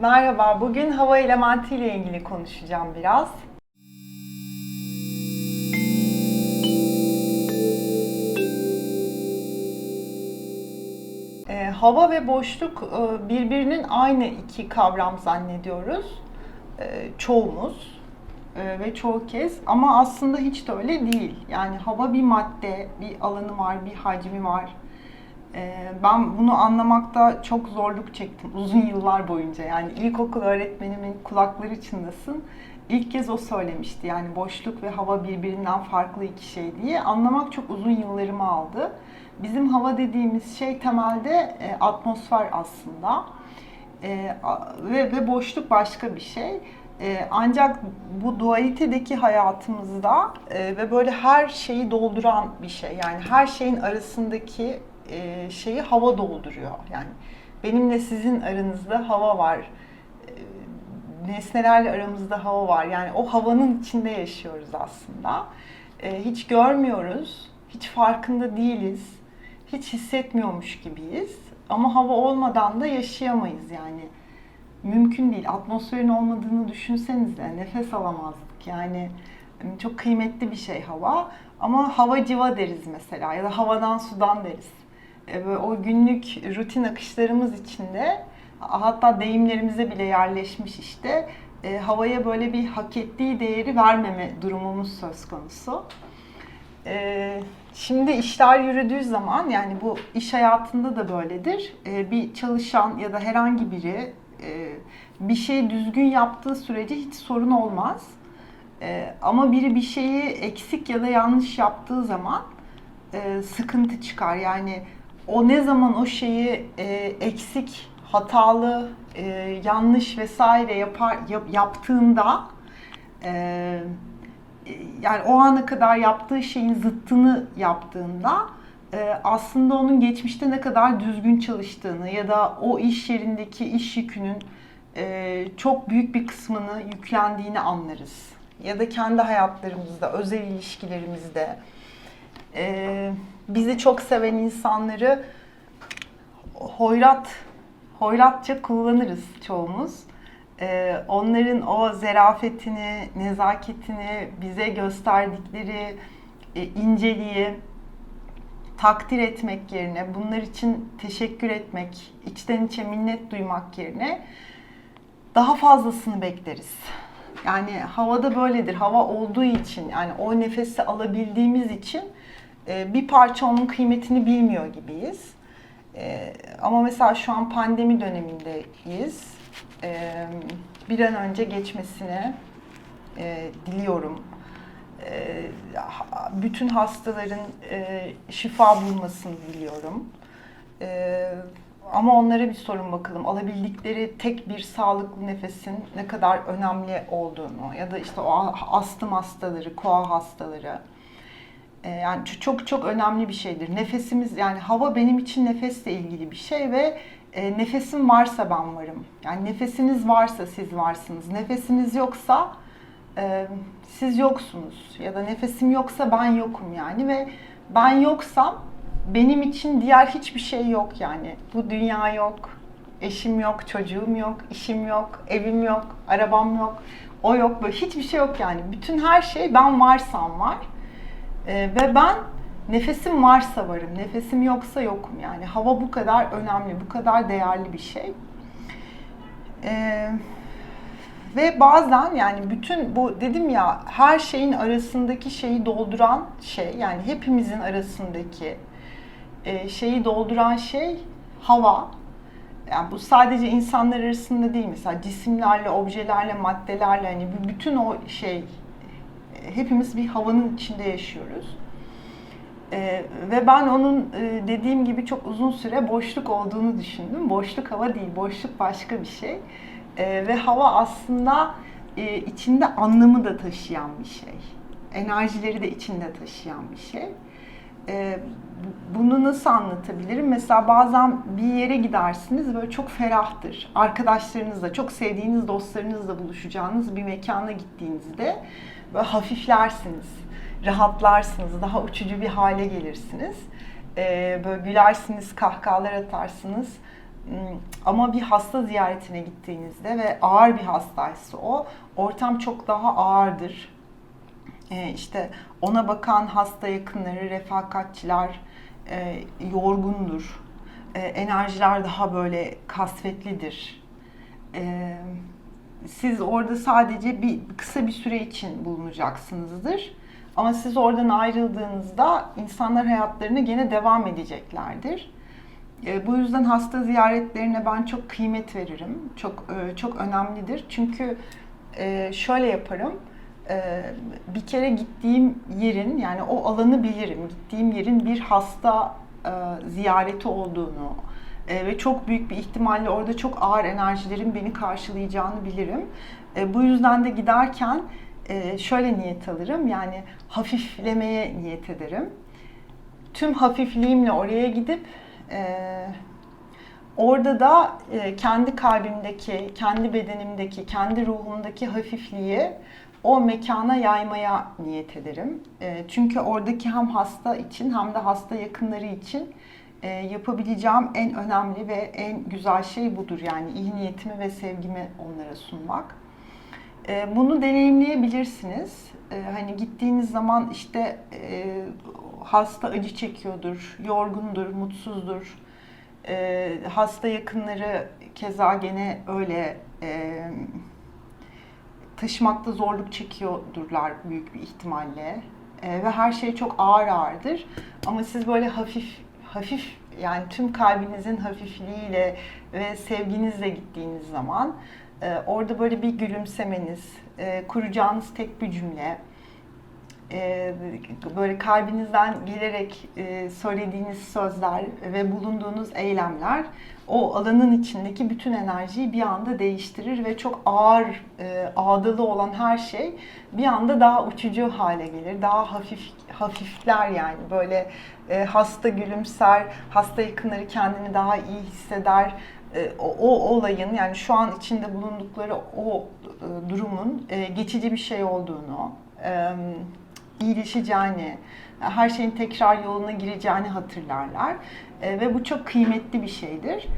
Merhaba, bugün hava elementi ile ilgili konuşacağım biraz. Ee, hava ve boşluk e, birbirinin aynı iki kavram zannediyoruz. Ee, çoğumuz e, ve çoğu kez ama aslında hiç de öyle değil. Yani hava bir madde, bir alanı var, bir hacmi var. Ee, ben bunu anlamakta çok zorluk çektim uzun yıllar boyunca. Yani ilkokul öğretmenimin kulakları çınlasın. İlk kez o söylemişti. Yani boşluk ve hava birbirinden farklı iki şey diye. Anlamak çok uzun yıllarımı aldı. Bizim hava dediğimiz şey temelde e, atmosfer aslında. E, ve, ve boşluk başka bir şey. E, ancak bu dualitedeki hayatımızda e, ve böyle her şeyi dolduran bir şey. Yani her şeyin arasındaki e, şeyi hava dolduruyor. Yani benimle sizin aranızda hava var. E, nesnelerle aramızda hava var. Yani o havanın içinde yaşıyoruz aslında. E, hiç görmüyoruz, hiç farkında değiliz, hiç hissetmiyormuş gibiyiz. Ama hava olmadan da yaşayamayız yani. Mümkün değil. Atmosferin olmadığını düşünsenize. Nefes alamazdık. Yani hani çok kıymetli bir şey hava. Ama hava civa deriz mesela ya da havadan sudan deriz. E, o günlük rutin akışlarımız içinde hatta deyimlerimize bile yerleşmiş işte e, havaya böyle bir hak ettiği değeri vermeme durumumuz söz konusu. E, şimdi işler yürüdüğü zaman yani bu iş hayatında da böyledir. Bir çalışan ya da herhangi biri bir şeyi düzgün yaptığı sürece hiç sorun olmaz. Ama biri bir şeyi eksik ya da yanlış yaptığı zaman sıkıntı çıkar. Yani o ne zaman o şeyi e, eksik, hatalı, e, yanlış vesaire yapar yap, yaptığında e, yani o ana kadar yaptığı şeyin zıttını yaptığında e, aslında onun geçmişte ne kadar düzgün çalıştığını ya da o iş yerindeki iş yükünün e, çok büyük bir kısmını yüklendiğini anlarız. Ya da kendi hayatlarımızda, özel ilişkilerimizde e, bizi çok seven insanları hoyrat hoyratça kullanırız çoğumuz. Ee, onların o zerafetini, nezaketini, bize gösterdikleri e, inceliği takdir etmek yerine, bunlar için teşekkür etmek, içten içe minnet duymak yerine daha fazlasını bekleriz. Yani havada böyledir. Hava olduğu için, yani o nefesi alabildiğimiz için e, bir parça onun kıymetini bilmiyor gibiyiz. E, Ama mesela şu an pandemi dönemindeyiz. E, Bir an önce geçmesini diliyorum. Bütün hastaların şifa bulmasını diliyorum. E, Ama onlara bir sorun bakalım. Alabildikleri tek bir sağlıklı nefesin ne kadar önemli olduğunu ya da işte o astım hastaları, koa hastaları. E, Yani çok çok önemli bir şeydir. Nefesimiz yani hava benim için nefesle ilgili bir şey ve e, nefesim varsa ben varım. Yani nefesiniz varsa siz varsınız. Nefesiniz yoksa e, siz yoksunuz. Ya da nefesim yoksa ben yokum yani ve ben yoksam benim için diğer hiçbir şey yok yani. Bu dünya yok, eşim yok, çocuğum yok, işim yok, evim yok, arabam yok, o yok, böyle hiçbir şey yok yani. Bütün her şey ben varsam var. Ee, ve ben nefesim varsa varım, nefesim yoksa yokum yani. Hava bu kadar önemli, bu kadar değerli bir şey. Ee, ve bazen yani bütün bu dedim ya her şeyin arasındaki şeyi dolduran şey yani hepimizin arasındaki e, şeyi dolduran şey hava. Yani bu sadece insanlar arasında değil mesela cisimlerle, objelerle, maddelerle hani bütün o şey e, hepimiz bir havanın içinde yaşıyoruz. Ee, ve ben onun e, dediğim gibi çok uzun süre boşluk olduğunu düşündüm. Boşluk hava değil, boşluk başka bir şey. Ee, ve hava aslında e, içinde anlamı da taşıyan bir şey. Enerjileri de içinde taşıyan bir şey. Bu- bunu nasıl anlatabilirim? Mesela bazen bir yere gidersiniz böyle çok ferahtır. Arkadaşlarınızla, çok sevdiğiniz dostlarınızla buluşacağınız bir mekana gittiğinizde böyle hafiflersiniz, rahatlarsınız, daha uçucu bir hale gelirsiniz. Ee, böyle gülersiniz, kahkahalar atarsınız. Ama bir hasta ziyaretine gittiğinizde ve ağır bir hastaysa o, ortam çok daha ağırdır. E, işte ona bakan hasta yakınları, refakatçiler e, yorgundur. E, enerjiler daha böyle kasvetlidir. E, siz orada sadece bir kısa bir süre için bulunacaksınızdır. Ama siz oradan ayrıldığınızda insanlar hayatlarına gene devam edeceklerdir. Bu yüzden hasta ziyaretlerine ben çok kıymet veririm. Çok çok önemlidir. Çünkü şöyle yaparım. E, bir kere gittiğim yerin yani o alanı bilirim. Gittiğim yerin bir hasta e, ziyareti olduğunu e, ve çok büyük bir ihtimalle orada çok ağır enerjilerin beni karşılayacağını bilirim. E, bu yüzden de giderken e, şöyle niyet alırım. Yani hafiflemeye niyet ederim. Tüm hafifliğimle oraya gidip ee, orada da e, kendi kalbimdeki, kendi bedenimdeki, kendi ruhumdaki hafifliği o mekana yaymaya niyet ederim. Çünkü oradaki hem hasta için hem de hasta yakınları için yapabileceğim en önemli ve en güzel şey budur. Yani iyi niyetimi ve sevgimi onlara sunmak. Bunu deneyimleyebilirsiniz. Hani gittiğiniz zaman işte hasta acı çekiyordur, yorgundur, mutsuzdur. Hasta yakınları keza gene öyle taşımakta zorluk çekiyordurlar büyük bir ihtimalle. E, ve her şey çok ağır ağırdır. Ama siz böyle hafif hafif yani tüm kalbinizin hafifliğiyle ve sevginizle gittiğiniz zaman e, orada böyle bir gülümsemeniz, e, kuracağınız tek bir cümle, e, böyle kalbinizden gelerek e, söylediğiniz sözler ve bulunduğunuz eylemler o alanın içindeki bütün enerjiyi bir anda değiştirir ve çok ağır, e, ağdalı olan her şey bir anda daha uçucu hale gelir. Daha hafif hafifler yani böyle e, hasta gülümser, hasta yakınları kendini daha iyi hisseder. E, o, o olayın yani şu an içinde bulundukları o e, durumun e, geçici bir şey olduğunu, e, iyileşeceğini, her şeyin tekrar yoluna gireceğini hatırlarlar. E, ve bu çok kıymetli bir şeydir.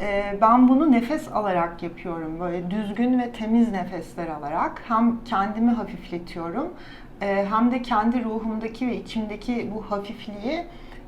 E, ben bunu nefes alarak yapıyorum. Böyle düzgün ve temiz nefesler alarak hem kendimi hafifletiyorum e, hem de kendi ruhumdaki ve içimdeki bu hafifliği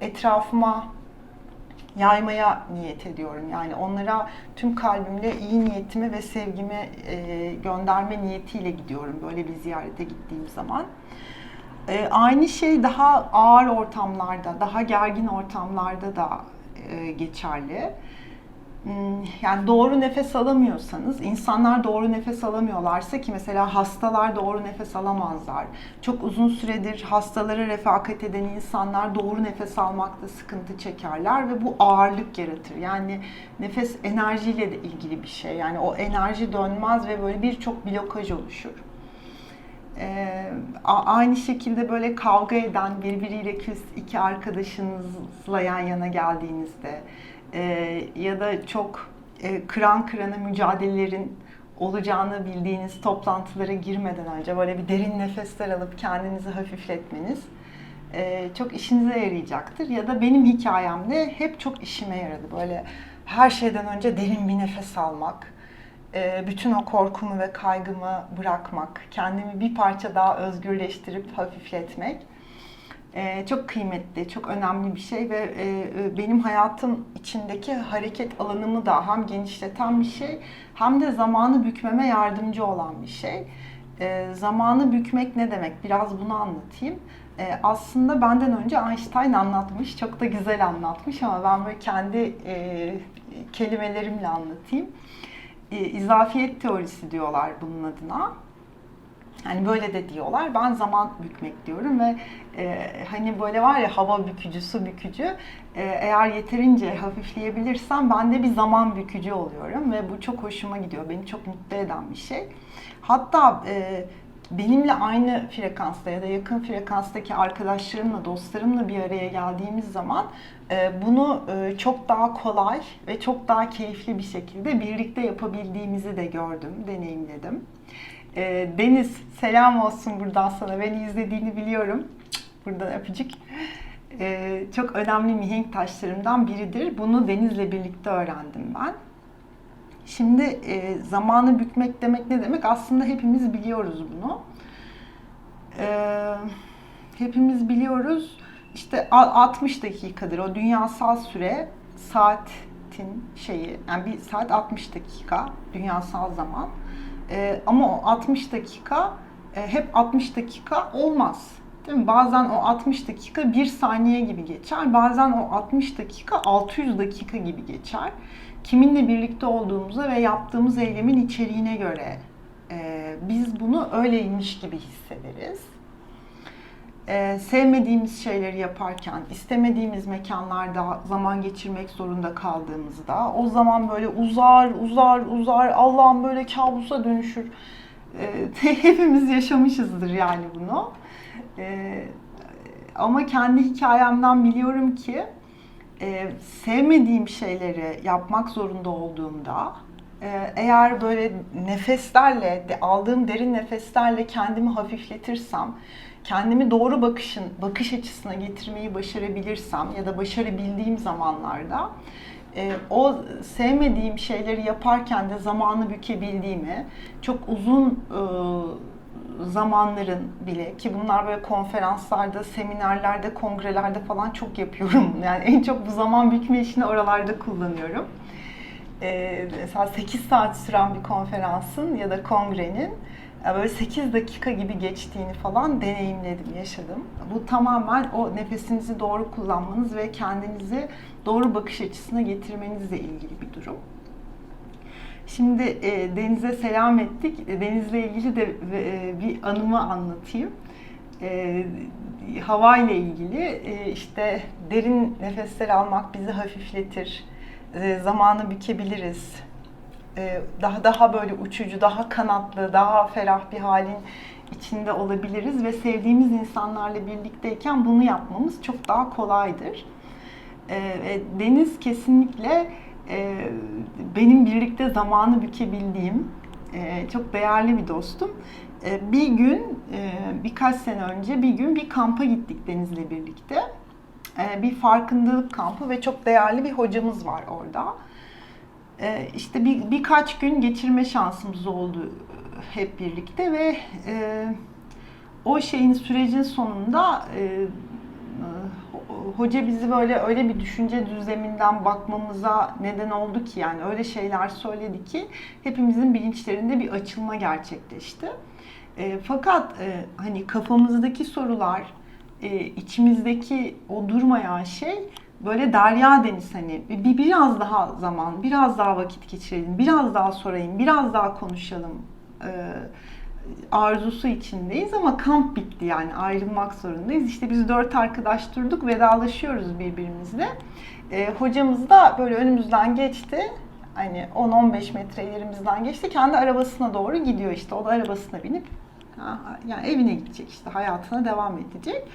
etrafıma yaymaya niyet ediyorum. Yani onlara tüm kalbimle iyi niyetimi ve sevgimi e, gönderme niyetiyle gidiyorum böyle bir ziyarete gittiğim zaman. E, aynı şey daha ağır ortamlarda, daha gergin ortamlarda da e, geçerli. Hmm, yani doğru nefes alamıyorsanız, insanlar doğru nefes alamıyorlarsa ki mesela hastalar doğru nefes alamazlar. Çok uzun süredir hastalara refakat eden insanlar doğru nefes almakta sıkıntı çekerler ve bu ağırlık yaratır. Yani nefes enerjiyle de ilgili bir şey. Yani o enerji dönmez ve böyle birçok blokaj oluşur. Ee, aynı şekilde böyle kavga eden birbiriyle küs iki arkadaşınızla yan yana geldiğinizde e, ya da çok e, kıran kırana mücadelelerin olacağını bildiğiniz toplantılara girmeden önce böyle bir derin nefesler alıp kendinizi hafifletmeniz e, çok işinize yarayacaktır. Ya da benim hikayemde hep çok işime yaradı. Böyle her şeyden önce derin bir nefes almak, e, bütün o korkumu ve kaygımı bırakmak, kendimi bir parça daha özgürleştirip hafifletmek e, çok kıymetli, çok önemli bir şey ve e, benim hayatım içindeki hareket alanımı da hem genişleten bir şey hem de zamanı bükmeme yardımcı olan bir şey. Zamanı bükmek ne demek? Biraz bunu anlatayım. Aslında benden önce Einstein anlatmış, çok da güzel anlatmış ama ben böyle kendi kelimelerimle anlatayım e, izafiyet teorisi diyorlar bunun adına. Hani böyle de diyorlar. Ben zaman bükmek diyorum ve e, hani böyle var ya hava bükücü, su bükücü. E, eğer yeterince hafifleyebilirsem ben de bir zaman bükücü oluyorum ve bu çok hoşuma gidiyor. Beni çok mutlu eden bir şey. Hatta e, benimle aynı frekansta ya da yakın frekanstaki arkadaşlarımla, dostlarımla bir araya geldiğimiz zaman e, bunu e, çok daha kolay ve çok daha keyifli bir şekilde birlikte yapabildiğimizi de gördüm, deneyimledim. E, Deniz, selam olsun buradan sana. Beni izlediğini biliyorum. Buradan öpücük. çok önemli mihenk taşlarımdan biridir. Bunu Deniz'le birlikte öğrendim ben. Şimdi e, zamanı bükmek demek ne demek? Aslında hepimiz biliyoruz bunu. E, hepimiz biliyoruz. İşte a- 60 dakikadır o dünyasal süre saatin şeyi yani bir saat 60 dakika dünyasal zaman. E, ama o 60 dakika e, hep 60 dakika olmaz. Değil mi? Bazen o 60 dakika 1 saniye gibi geçer. Bazen o 60 dakika 600 dakika gibi geçer. Kiminle birlikte olduğumuza ve yaptığımız eylemin içeriğine göre e, biz bunu öyleymiş gibi hissederiz. E, sevmediğimiz şeyleri yaparken, istemediğimiz mekanlarda zaman geçirmek zorunda kaldığımızda o zaman böyle uzar, uzar, uzar, Allah'ım böyle kabusa dönüşür. E, hepimiz yaşamışızdır yani bunu. E, ama kendi hikayemden biliyorum ki e, sevmediğim şeyleri yapmak zorunda olduğumda e, eğer böyle nefeslerle, de, aldığım derin nefeslerle kendimi hafifletirsem, kendimi doğru bakışın, bakış açısına getirmeyi başarabilirsem ya da başarabildiğim zamanlarda e, o sevmediğim şeyleri yaparken de zamanı bükebildiğimi, çok uzun e, zamanların bile ki bunlar böyle konferanslarda, seminerlerde, kongrelerde falan çok yapıyorum. Yani en çok bu zaman bükme işini oralarda kullanıyorum. Ee, mesela 8 saat süren bir konferansın ya da kongrenin e, böyle 8 dakika gibi geçtiğini falan deneyimledim, yaşadım. Bu tamamen o nefesinizi doğru kullanmanız ve kendinizi doğru bakış açısına getirmenizle ilgili bir durum. Şimdi e, Deniz'e selam ettik. E, Deniz'le ilgili de e, bir anımı anlatayım. E, hava ile ilgili e, işte derin nefesler almak bizi hafifletir. E, zamanı bükebiliriz. E, daha daha böyle uçucu, daha kanatlı, daha ferah bir halin içinde olabiliriz ve sevdiğimiz insanlarla birlikteyken bunu yapmamız çok daha kolaydır. E, Deniz kesinlikle e, benim birlikte zamanı bükebildiğim e, çok değerli bir dostum. E, bir gün, e, birkaç sene önce bir gün bir kampa gittik Deniz'le birlikte. E, bir farkındalık kampı ve çok değerli bir hocamız var orada. E, işte bir, birkaç gün geçirme şansımız oldu hep birlikte ve e, o şeyin sürecin sonunda e, hoca bizi böyle öyle bir düşünce düzleminden bakmamıza neden oldu ki yani öyle şeyler söyledi ki hepimizin bilinçlerinde bir açılma gerçekleşti. E, fakat e, hani kafamızdaki sorular, e, içimizdeki o durmayan şey böyle derya deniz hani bir biraz daha zaman, biraz daha vakit geçirelim, biraz daha sorayım, biraz daha konuşalım. E, arzusu içindeyiz ama kamp bitti yani ayrılmak zorundayız. İşte biz dört arkadaş durduk vedalaşıyoruz birbirimizle. E, hocamız da böyle önümüzden geçti. Hani 10-15 metre ilerimizden geçti. Kendi arabasına doğru gidiyor işte. O da arabasına binip yani evine gidecek işte hayatına devam edecek.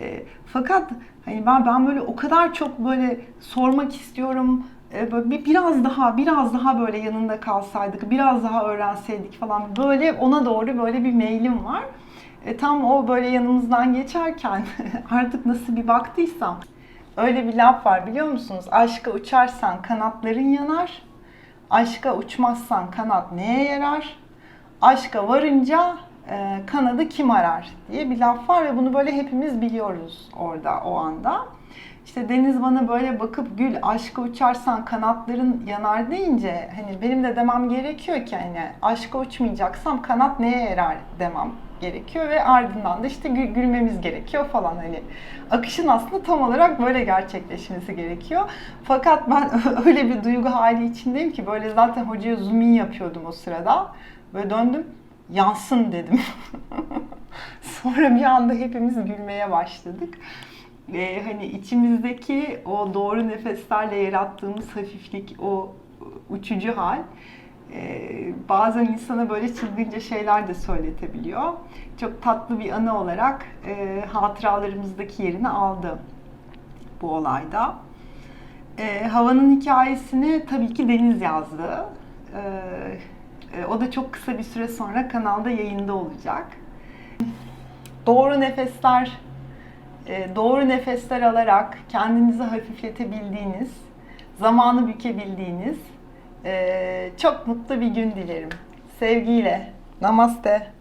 E, fakat hani ben ben böyle o kadar çok böyle sormak istiyorum biraz daha biraz daha böyle yanında kalsaydık, biraz daha öğrenseydik falan böyle ona doğru böyle bir meylim var. E, tam o böyle yanımızdan geçerken artık nasıl bir baktıysam öyle bir laf var biliyor musunuz? Aşka uçarsan kanatların yanar. Aşka uçmazsan kanat neye yarar? Aşka varınca e, kanadı kim arar diye bir laf var ve bunu böyle hepimiz biliyoruz orada o anda. İşte Deniz bana böyle bakıp gül aşka uçarsan kanatların yanar deyince hani benim de demem gerekiyor ki hani aşka uçmayacaksam kanat neye yarar demem gerekiyor ve ardından da işte gül, gülmemiz gerekiyor falan hani akışın aslında tam olarak böyle gerçekleşmesi gerekiyor. Fakat ben öyle bir duygu hali içindeyim ki böyle zaten hocaya zoom in yapıyordum o sırada. Böyle döndüm yansın dedim. Sonra bir anda hepimiz gülmeye başladık e, hani içimizdeki o doğru nefeslerle yarattığımız hafiflik, o uçucu hal e, bazen insana böyle çılgınca şeyler de söyletebiliyor. Çok tatlı bir anı olarak e, hatıralarımızdaki yerini aldı bu olayda. E, havanın hikayesini tabii ki Deniz yazdı. E, e, o da çok kısa bir süre sonra kanalda yayında olacak. Doğru nefesler doğru nefesler alarak kendinizi hafifletebildiğiniz, zamanı bükebildiğiniz e, çok mutlu bir gün dilerim. Sevgiyle. Namaste.